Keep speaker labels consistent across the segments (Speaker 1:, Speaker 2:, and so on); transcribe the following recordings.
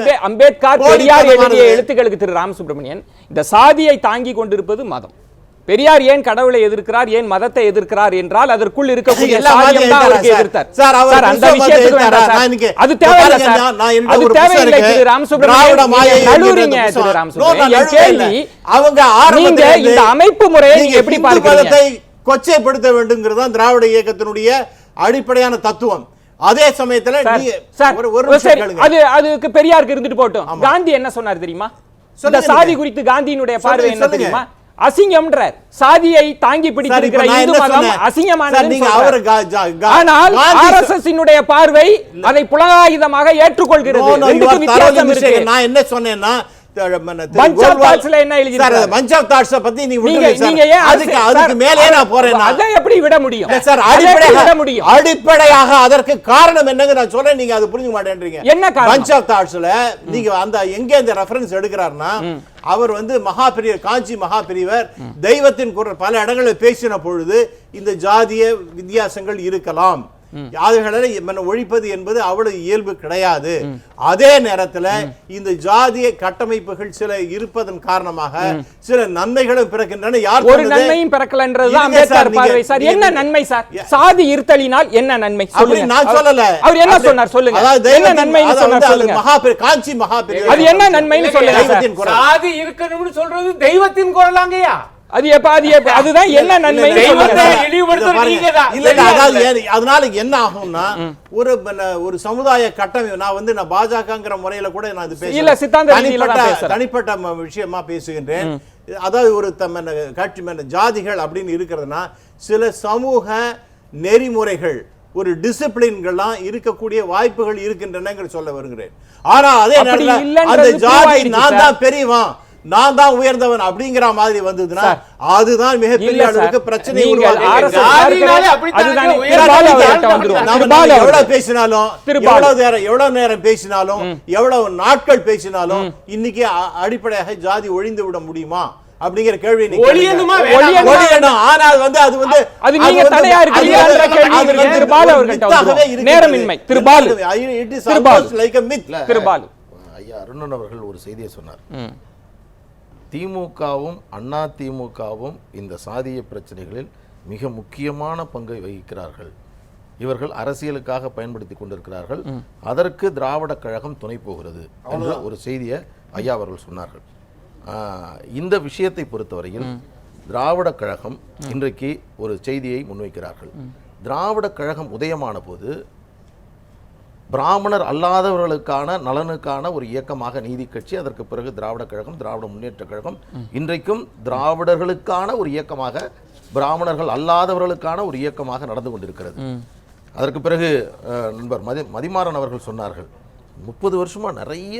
Speaker 1: அம்பே- அம்பேத்கர் பெரியார். எழுதிய எழுத்துக்களுக்கு திரு ராமசுப்ரமணியன் இந்த சாதியை தாங்கி கொண்டிருப்பது மதம் பெரியார் ஏன் கடவுளை எதிர்க்கிறார் ஏன் மதத்தை எதிர்க்கிறார் என்றால் அதற்குள் இருக்கக்கூடிய சாதியம் தான் அவருக்கு. எதிர்த்தார்
Speaker 2: சார்,
Speaker 1: அந்த விஷயத்துக்கு வேண்டாம் சார். அது தேவையில்லை சார் அது தேவையில்லை. திரு நீங்க நழுவுறீங்க திரு
Speaker 2: நான்
Speaker 1: என். கேள்வி
Speaker 2: அவங்க
Speaker 1: நீங்க இந்த அமைப்பு முறையை
Speaker 2: நீங்க
Speaker 1: எப்படி பார்க்கறீங்க
Speaker 2: கொச்சைப்படுத்த வேண்டும்ங்கிறது தான் திராவிட இயக்கத்தினுடைய அடிப்படையான தத்துவம் அதே சமயத்துல.
Speaker 1: அது அதுக்கு பெரியாருக்கு இருந்துட்டு போட்டும் காந்தி என்ன சொன்னார் தெரியுமா? இந்த சாதி. குறித்து காந்தியினுடைய பார்வை என்ன. தெரியுமா? அசிங்கம்ன்றார். சாதியை தாங்கி பிடித்திருக்கிற இந்து மதம் அசிங்கமானது ஆனால் பார்வை அதை புலகாயுதமாக ஏற்றுக்கொள்கிறது.
Speaker 2: நான் என்ன சொன்னேன்னா அடிப்படையாக அதற்கு காரணம் என்னங்க நான் சொல்றேன் நீங்க அது புரிஞ்சுக்க மாட்டேன்றீங்க.
Speaker 1: என்ன காரணம்?
Speaker 2: பஞ்ச் ஆஃப் தாட்ஸ்ல நீங்க அந்த எங்க இந்த ரெஃபரன்ஸ் எடுக்கிறாருன்னா அவர் வந்து மகா பெரியவர் காஞ்சி மகா பெரியவர் தெய்வத்தின் குரல் பல இடங்களில் பேசின பொழுது இந்த ஜாதிய வித்தியாசங்கள் இருக்கலாம். அதுகளை ஒழிப்பது என்பது அவ்வளவு இயல்பு கிடையாது. அதே நேரத்துல இந்த ஜாதிய கட்டமைப்புகள் சில இருப்பதன் காரணமாக சில நன்மைகளும் பிறக்கின்றன. யார்
Speaker 1: ஒரு? நன்மையும்
Speaker 2: சார்,
Speaker 1: அம்பேத்கர் பார்வை சார். என்ன நன்மை சார். சாதி இருத்தலினால் என்ன நன்மை? சொல்லுங்க.
Speaker 2: நான் சொல்லல.
Speaker 1: அவர் என்ன சொன்னார்? சொல்லுங்க.
Speaker 2: அதாவது
Speaker 1: என்ன நன்மைன்னு
Speaker 2: அதாவது
Speaker 1: சொன்னார்? சொல்லுங்க.
Speaker 2: மகா காஞ்சி மகா
Speaker 1: அது என்ன நன்மைன்னு சொல்லுங்க.
Speaker 3: சாதி இருக்கணும்னு சொல்றது தெய்வத்தின் குரலாங்கய்யா.
Speaker 1: அது எப்ப அது எப்ப? அதுதான் என்ன.
Speaker 2: அதாவது ஏன் அதனால என்ன ஆகும்னா ஒரு ஒரு சமுதாய கட்டமைப்பு நான் வந்து நான் பாஜகங்கிற முறையில கூட நான் இது.
Speaker 1: இல்ல, சித்தாந்த ரீதியில தான்
Speaker 2: தனிப்பட்ட
Speaker 1: பேசுறேன்.
Speaker 2: தனிப்பட்ட ம- விஷயமா பேசுகின்றேன். அதாவது ஒரு கட்சி ஜாதிகள் அப்படின்னு இருக்கிறதுனா சில சமூக நெறிமுறைகள் ஒரு டிசிப்ளின்கள்லாம் இருக்கக்கூடிய வாய்ப்புகள் இருக்கின்றனங்கிற சொல்ல வருகிறேன். ஆனா அதே
Speaker 1: அப்படி
Speaker 2: நேரத்துல அந்த ஜாதி நான் தான் பெரியவன். நான் தான் உயர்ந்தவன் அப்படிங்கிற மாதிரி வந்ததுன்னா. அதுதான் மிகப்பெரிய. அளவுக்கு பிரச்சனை எவ்வளவு. பேசினாலும். எவ்வளவு நேரம் எவ்வளவு நேரம் பேசினாலும் எவ்வளவு நாட்கள் பேசினாலும் இன்னைக்கு அடிப்படையாக ஜாதி ஒழிந்து விட முடியுமா அப்படிங்கிற கேள்வி?
Speaker 3: ஒழியணும்
Speaker 2: ஆனால் வந்து அது வந்து
Speaker 1: அது நீங்க
Speaker 2: வந்து-
Speaker 1: தடையா
Speaker 2: வந்து-
Speaker 1: கேள்வி
Speaker 2: அது
Speaker 1: இருக்கு.
Speaker 2: வந்து
Speaker 1: திரு பாலு
Speaker 2: ஒரு
Speaker 1: அவர்கள்ட்ட
Speaker 2: மித்தாகவே
Speaker 1: வந்துருவோம்.
Speaker 2: இருக்கிறது.
Speaker 1: நேரமின்மை. திரு Balu.
Speaker 2: It is
Speaker 1: Thiru Balu.
Speaker 2: almost like a myth.
Speaker 1: திரு பாலு
Speaker 4: ஐயா அருணன் அவர்கள் ஒரு செய்தியை சொன்னார். திமுகவும் அண்ணா திமுகவும் இந்த சாதிய பிரச்சனைகளில் மிக முக்கியமான பங்கை வகிக்கிறார்கள். இவர்கள் அரசியலுக்காக பயன்படுத்தி கொண்டிருக்கிறார்கள். அதற்கு திராவிட கழகம் துணை போகிறது என்ற ஒரு செய்தியை ஐயா அவர்கள் சொன்னார்கள். ஆஹ், இந்த விஷயத்தை பொறுத்தவரையில் திராவிட கழகம் இன்றைக்கு ஒரு செய்தியை முன்வைக்கிறார்கள். திராவிட கழகம் உதயமான போது பிராமணர் அல்லாதவர்களுக்கான நலனுக்கான ஒரு இயக்கமாக நீதி கட்சி அதற்கு பிறகு திராவிட கழகம் திராவிட முன்னேற்ற கழகம் இன்றைக்கும் திராவிடர்களுக்கான ஒரு இயக்கமாக பிராமணர்கள் அல்லாதவர்களுக்கான ஒரு இயக்கமாக நடந்து கொண்டிருக்கிறது. அதற்கு பிறகு நண்பர் மதி மதிமாறன் அவர்கள் சொன்னார்கள் முப்பது வருஷமா நிறைய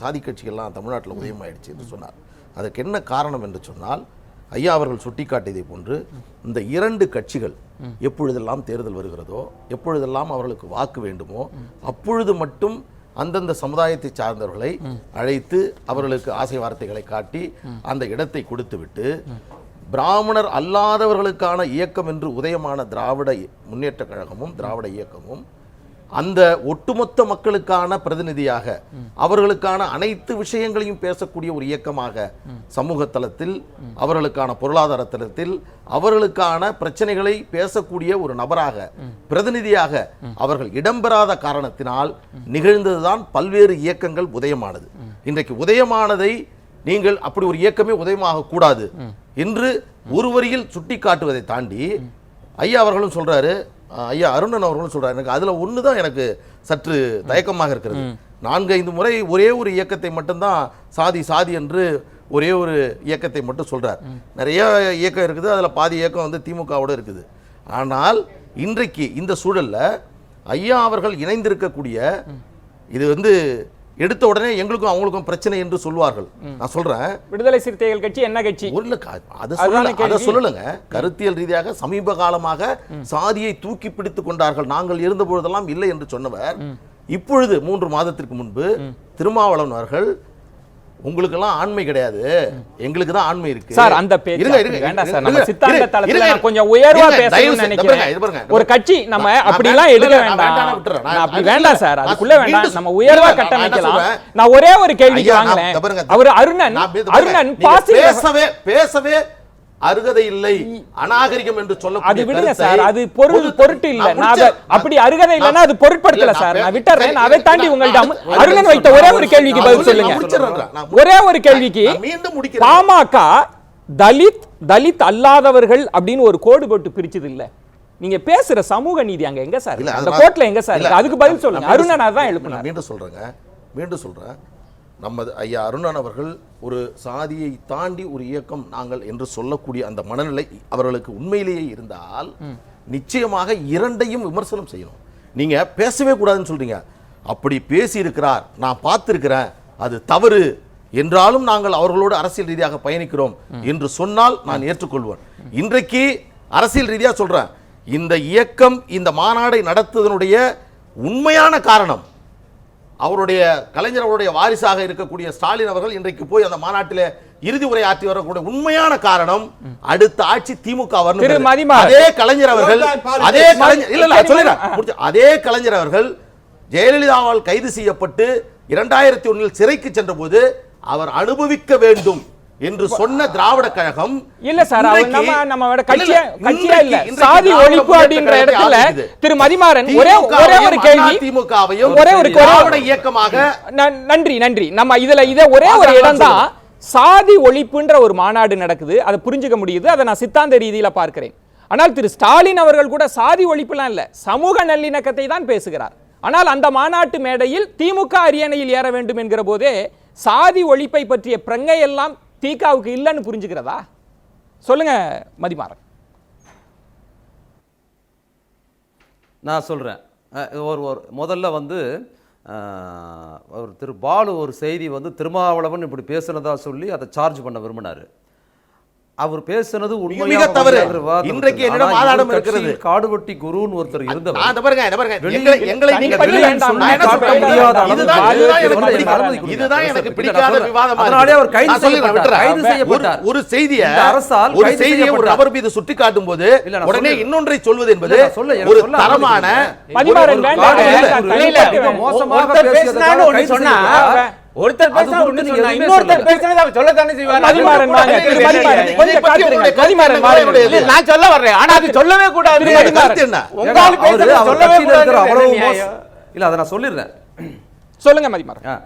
Speaker 4: சாதி கட்சிகள்லாம் தமிழ்நாட்டில் உதயமாயிடுச்சு என்று சொன்னார். அதற்கு என்ன காரணம் என்று சொன்னால் ஐயா அவர்கள் சுட்டிக்காட்டியதை போன்று இந்த இரண்டு கட்சிகள் எப்பொழுதெல்லாம் தேர்தல் வருகிறதோ எப்பொழுதெல்லாம் அவர்களுக்கு வாக்கு வேண்டுமோ அப்பொழுது மட்டும் அந்தந்த சமுதாயத்தை சார்ந்தவர்களை அழைத்து அவர்களுக்கு ஆசை வார்த்தைகளை காட்டி அந்த இடத்தை கொடுத்துவிட்டு பிராமணர் அல்லாதவர்களுக்கான இயக்கம் என்று உதயமான திராவிட முன்னேற்ற கழகமும் திராவிட இயக்கமும் அந்த ஒட்டுமொத்த மக்களுக்கான பிரதிநிதியாக அவர்களுக்கான அனைத்து விஷயங்களையும் பேசக்கூடிய ஒரு இயக்கமாக சமூக தளத்தில் அவர்களுக்கான பொருளாதார தளத்தில் அவர்களுக்கான பிரச்சனைகளை பேசக்கூடிய ஒரு நபராக பிரதிநிதியாக அவர்கள் இடம்பெறாத காரணத்தினால் நிகழ்ந்ததுதான் பல்வேறு இயக்கங்கள் உதயமானது. இன்றைக்கு உதயமானதை நீங்கள் அப்படி ஒரு இயக்கமே உதயமாக கூடாது என்று ஒரு வரியில் சுட்டி காட்டுவதை தாண்டி ஐயா அவர்களும் சொல்றாரு ஐயா அருணன் அவர்களும் சொல்றாரு எனக்கு அதுல ஒன்று தான் எனக்கு சற்று தயக்கமாக இருக்கிறது. நான்கு ஐந்து முறை ஒரே ஒரு இயக்கத்தை மட்டும்தான் சாதி சாதி என்று ஒரே ஒரு இயக்கத்தை மட்டும் சொல்றார். நிறைய இயக்கம் இருக்குது அதுல பாதி இயக்கம் வந்து திமுகவோட இருக்குது. ஆனால் இன்றைக்கு இந்த சூழல்ல ஐயா அவர்கள் இணைந்திருக்கக்கூடிய இது வந்து எடுத்த உடனே எங்களுக்கும் அவங்களுக்கும் பிரச்சனை என்று சொல்வார்கள். நான் சொல்றேன்.
Speaker 1: விடுதலை சிறுத்தைகள் கட்சி என்ன கட்சி?
Speaker 4: க- அதை சொல்லல. சொல்லலைங்க. கருத்தியல் ரீதியாக சமீப காலமாக சாதியை தூக்கி பிடித்துக் கொண்டார்கள். நாங்கள் இருந்த பொழுதெல்லாம் இல்லை என்று சொன்னவர். இப்பொழுது மூன்று மாதத்திற்கு முன்பு திருமாவளவன் அவர்கள் உங்களுக்கெல்லாம் ஆண்மை கிடையாது. எங்களுக்கு தான் ஆண்மை இருக்கு.
Speaker 1: சார் அந்த பேச்சு
Speaker 4: இருங்க,
Speaker 1: அப்படி
Speaker 4: இருங்க,
Speaker 1: வேண்டாம் சார். நம்ம சித்தாந்த தளத்துல கொஞ்சம் உயர்வா பேசணும்னு நினைக்கிறேன்.
Speaker 4: பாருங்க.
Speaker 1: ஒரு கட்சி நம்ம அப்படிலாம்
Speaker 4: வேண்டாம்,
Speaker 1: எடுக்க வேண்டாம்.
Speaker 4: நான்
Speaker 1: அப்படி
Speaker 4: அப்படி
Speaker 1: வேண்டாம். சார். அதுக்குள்ள வேண்டாம். நம்ம உயர்வா கட்டமைக்கலாம்? நான் ஒரே ஒரு
Speaker 4: இத பாருங்க.
Speaker 1: அவர் அருணன். அருணன்
Speaker 4: பேசவே பேசவே அருகதை இல்லை அநாகரிகம் என்று
Speaker 1: அது
Speaker 4: சொல்லக்கூடிய
Speaker 1: விடுங்க சார் அது பொருள் பொருட்டு இல்ல
Speaker 4: நான்
Speaker 1: அதை. அப்படி அருகதை இல்லைன்னா அது பொருட்படுத்தல சார்
Speaker 4: நான்
Speaker 1: விட்டுறேன் அதை தாண்டி உங்கள்ட்ட அருணன் வைத்த ஒரே ஒரு கேள்விக்கு பதில் சொல்லுங்க ஒரே ஒரு கேள்விக்கு
Speaker 4: மீண்டும்.
Speaker 1: பாமக தலித் தலித் அல்லாதவர்கள் அப்படின்னு ஒரு கோடு போட்டு பிரிச்சது இல்ல நீங்க பேசுற சமூக நீதி அங்க எங்க சார்?
Speaker 4: அது
Speaker 1: அந்த கோட்ல எங்க சார்? அதுக்கு பதில் சொல்லுங்க அருணன் அதான் எழுப்பினார்
Speaker 4: மீண்டும் சொல்றேங்க மீண்டும் சொல்றேன் நமது ஐயா அருணன் அவர்கள் ஒரு சாதியை தாண்டி ஒரு இயக்கம் நாங்கள் என்று சொல்லக்கூடிய அந்த மனநிலை அவர்களுக்கு உண்மையிலேயே இருந்தால் நிச்சயமாக இரண்டையும் விமர்சனம் செய்யணும். நீங்க பேசவே கூடாதுன்னு சொல்றீங்க. அப்படி பேசி இருக்கிறார் நான் பார்த்திருக்கிறேன் அது தவறு என்றாலும் நாங்கள் அவர்களோடு அரசியல் ரீதியாக பயணிக்கிறோம் என்று சொன்னால் நான் ஏற்றுக்கொள்வேன். இன்றைக்கு அரசியல் ரீதியாக சொல்றேன் இந்த இயக்கம் இந்த மாநாடை நடத்துவதனுடைய உண்மையான காரணம் அவருடைய கலைஞர் அவருடைய வாரிசாக இருக்கக்கூடிய ஸ்டாலின் அவர்கள் இன்றைக்கு போய் அந்த மாநாட்டிலே இறுதி உரை ஆற்றி வரக்கூடிய உண்மையான காரணம் அடுத்த ஆட்சி திமுக வரணும். அதே கலைஞர் அவர்கள். அதே கலைஞர் இல்ல இல்ல சொல்லிடுறேன். அதே கலைஞர் அவர்கள் ஜெயலலிதாவால் கைது செய்யப்பட்டு இரண்டாயிரத்தி ஒன்னில் சிறைக்கு சென்றபோது அவர் அனுபவிக்க வேண்டும் என்று சொன்ன திராவிட கழகம்
Speaker 1: இல்ல சார் நம்ம
Speaker 4: இல்ல,
Speaker 1: கட்சியா கட்சியா இல்ல. சாதி ஒழிப்பு அப்படின்ற இடத்துல. திரு மதிமாறன் ஒரே ஒரே ஒரு கேள்வி.
Speaker 4: திமுகவையும்
Speaker 1: ஒரே ஒரு
Speaker 4: திராவிட இயக்கமாக
Speaker 1: நன்- நன்றி நன்றி. நம்ம இதுல இத ஒரே ஒரு இடம் தான் சாதி ஒழிப்புன்ற ஒரு மாநாடு நடக்குது. அதை புரிஞ்சுக்க முடியுது. அதை நான் சித்தாந்த ரீதியில பார்க்கிறேன். ஆனால் திரு ஸ்டாலின் அவர்கள் கூட சாதி ஒழிப்புலாம் இல்ல. சமூக நல்லிணக்கத்தை தான் பேசுகிறார். ஆனால் அந்த மாநாட்டு மேடையில் திமுக அரியணையில் ஏற வேண்டும் என்கிற போதே சாதி ஒழிப்பை பற்றிய பிரங்கை எல்லாம் தீகாவுக்கு இல்லைன்னு புரிஞ்சுக்கிறதா? சொல்லுங்க மதிமாறன்.
Speaker 5: நான் சொல்கிறேன் ஒரு ஒரு முதல்ல வந்து ஒரு திரு பாலு ஒரு செய்தி வந்து திருமாவளவன் இப்படி பேசுனதா சொல்லி அதை சார்ஜ் பண்ண விரும்பினார். அவர் பேசுனது உண்மையா
Speaker 4: மிக தவறு. இன்றைக்கு
Speaker 5: இருக்குது.
Speaker 4: என்னிடம் ஆதாரம் இருக்கிறது.
Speaker 5: காடுவெட்டி குருன்னு ஒருத்தர் இருந்தவர்
Speaker 4: பாருங்க, பாருங்க. எங்களை- நீங்க
Speaker 1: காட்ட? முடியாத
Speaker 4: இதுதான் எனக்கு பிடிக்காத-. விவாதமா
Speaker 5: அதனாலே அவர் கைது செய்யப்பட்டார். கைது செய்யப்பட்டார்.
Speaker 4: ஒரு- செய்தியை
Speaker 5: அரசால்
Speaker 4: ஒரு செய்தியை ஒரு. நபர் மீது சுட்டி காட்டும் போது உடனே. இன்னொன்றை சொல்வது என்பது ஒரு தரமான.
Speaker 5: மோசமாக கைது
Speaker 3: சொன்னா. ஒருத்தர் பேசினா ஒண்ணு சொன்னா இன்னொருத்தர். பேசுறதை அவர் செய்வார்.
Speaker 1: மதிமாறன் வாங்க. மதிமாறன் கொஞ்சம் மதிமாறன். வாங்க.
Speaker 3: நான் சொல்ல வர்றேன். ஆனா அது சொல்லவே கூடாது.
Speaker 4: கருத்து என்ன
Speaker 3: பேசுறதை சொல்லவே கூடாது
Speaker 5: அவ்வளவு இல்ல அதை நான் சொல்லிடுறேன்.
Speaker 1: சொல்லுங்க மதிமாறன்.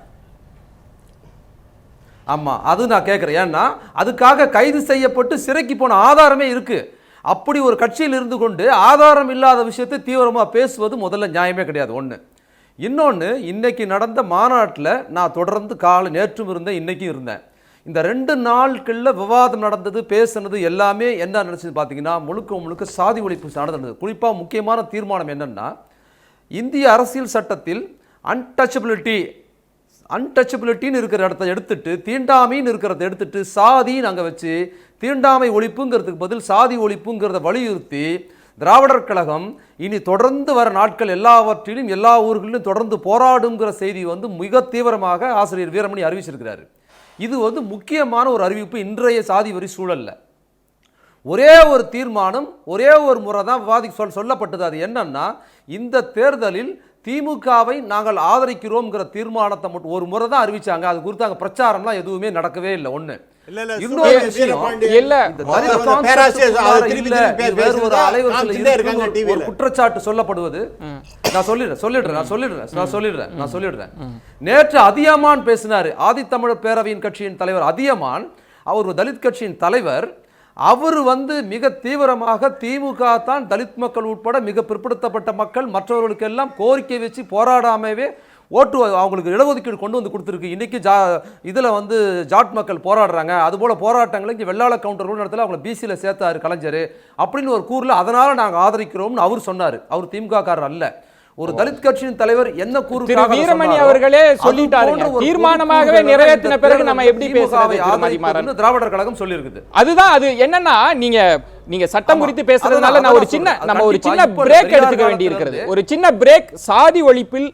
Speaker 5: ஆமா அது நான் கேட்குறேன். ஏன்னா அதுக்காக கைது செய்யப்பட்டு சிறைக்கு போன ஆதாரமே இருக்கு. அப்படி ஒரு கட்சியில் இருந்து கொண்டு ஆதாரம் இல்லாத விஷயத்தை தீவிரமா பேசுவது முதல்ல நியாயமே கிடையாது. ஒண்ணு. இன்னொன்று இன்றைக்கி நடந்த மாநாட்டில் நான் தொடர்ந்து காலை நேற்றும் இருந்தேன் இன்றைக்கும் இருந்தேன். இந்த ரெண்டு நாட்களில் விவாதம் நடந்தது பேசுனது எல்லாமே என்ன நினச்சது பார்த்தீங்கன்னா முழுக்க முழுக்க சாதி ஒழிப்பு நடந்தது. குறிப்பாக முக்கியமான தீர்மானம் என்னென்னா இந்திய அரசியல் சட்டத்தில் அன்டச்சபிலிட்டி அன்டச்சபிலிட்டின்னு இருக்கிற இடத்த எடுத்துட்டு தீண்டாமைன்னு இருக்கிறத எடுத்துட்டு சாதின்னு அங்கே வச்சு தீண்டாமை ஒழிப்புங்கிறதுக்கு பதில் சாதி ஒழிப்புங்கிறத வலியுறுத்தி திராவிடர் கழகம் இனி தொடர்ந்து வர நாட்கள் எல்லாவற்றிலும் எல்லா ஊர்களிலும் தொடர்ந்து போராடுங்கிற செய்தி வந்து மிக தீவிரமாக ஆசிரியர் வீரமணி அறிவிச்சிருக்கிறார். இது வந்து முக்கியமான ஒரு அறிவிப்பு இன்றைய சாதி வரி சூழல்ல. ஒரே ஒரு தீர்மானம் ஒரே ஒரு முறை தான் விவாதி சொல் சொல்லப்பட்டது. அது என்னன்னா இந்த தேர்தலில் திமுகவை நாங்கள் ஆதரிக்கிறோம்ங்கிற தீர்மானத்தை மட்டும் ஒரு முறை தான் அறிவிச்சாங்க. அது குறித்து அங்கே பிரச்சாரம்லாம் எதுவுமே நடக்கவே இல்லை ஒன்று குற்றச்சாட்டு சொல்லப்படுவது. நான் சொல்லிடுறேன் சொல்லிடுறேன் நான் சொல்லிடுறேன் நான் சொல்லிடுறேன் நான் சொல்லிடுறேன். நேற்று அதியமான் பேசினாரு. ஆதித்தமிழர் பேரவையின் கட்சியின் தலைவர் அதியமான் அவர் ஒரு தலித் கட்சியின் தலைவர். அவர் வந்து மிக தீவிரமாக திமுக தான் தலித் மக்கள் உட்பட மிக பிற்படுத்தப்பட்ட மக்கள் மற்றவர்களுக்கெல்லாம் கோரிக்கை வச்சு போராடாமவே ஓட்டு அவங்களுக்கு இடஒதுக்கீடு கொண்டு வந்து கொடுத்துருக்கு. இன்றைக்கி ஜா இதில் வந்து ஜாட் மக்கள் போராடுறாங்க. அதுபோல் போராட்டங்களை இங்கே வெள்ளாள கவுண்டர் கூட இடத்துல அவங்கள பிசியில் சேர்த்தாரு கலைஞர். அப்படின்னு ஒரு கூறில் அதனால் நாங்கள் ஆதரிக்கிறோம்னு அவர் சொன்னார். அவர் திமுக காரர் அல்ல. ஒரு தலித் கட்சியின் தலைவர் என்ன கூறு
Speaker 1: வீரமணி அவர்களே சொல்லிட்டாருங்க. தீர்மானமாகவே நிறைவேற்றின பிறகு நம்ம எப்படி பேசுறது?
Speaker 5: திராவிடர் கழகம் சொல்லியிருக்குது
Speaker 1: அதுதான் அது என்னன்னா நீங்க நீங்க சட்டம். குறித்து பேசுறதுனால நான் ஒரு சின்ன. நம்ம ஒரு சின்ன பிரேக் எடுத்துக்க வேண்டி இருக்கிறது ஒரு சின்ன பிரேக் சாதி ஒழிப்பில்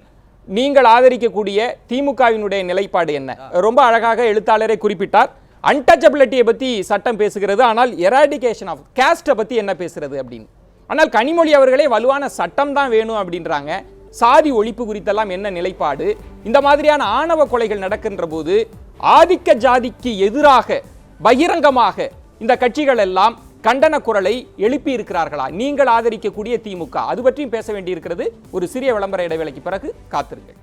Speaker 1: நீங்கள் ஆதரிக்கக்கூடிய திமுகவினுடைய நிலைப்பாடு என்ன ரொம்ப அழகாக எழுத்தாளரை குறிப்பிட்டார் அன்டச்சபிலிட்டியை பத்தி சட்டம் பேசுகிறது ஆனால் எராடிகேஷன் ஆஃப் கேஸ்ட்டை பத்தி என்ன பேசுறது அப்படின்னு ஆனால் கனிமொழி அவர்களே வலுவான சட்டம் தான் வேணும் அப்படின்றாங்க. சாதி ஒழிப்பு குறித்தெல்லாம் என்ன நிலைப்பாடு? இந்த மாதிரியான ஆணவ கொலைகள் நடக்கின்ற போது ஆதிக்க ஜாதிக்கு எதிராக பகிரங்கமாக இந்த கட்சிகள் எல்லாம் கண்டன குரலை எழுப்பி இருக்கிறார்களா நீங்கள் ஆதரிக்கக்கூடிய திமுக. அது பற்றியும் பேச வேண்டியிருக்கிறது. ஒரு சிறிய விளம்பர இடைவேளைக்கு பிறகு காத்திருங்கள்.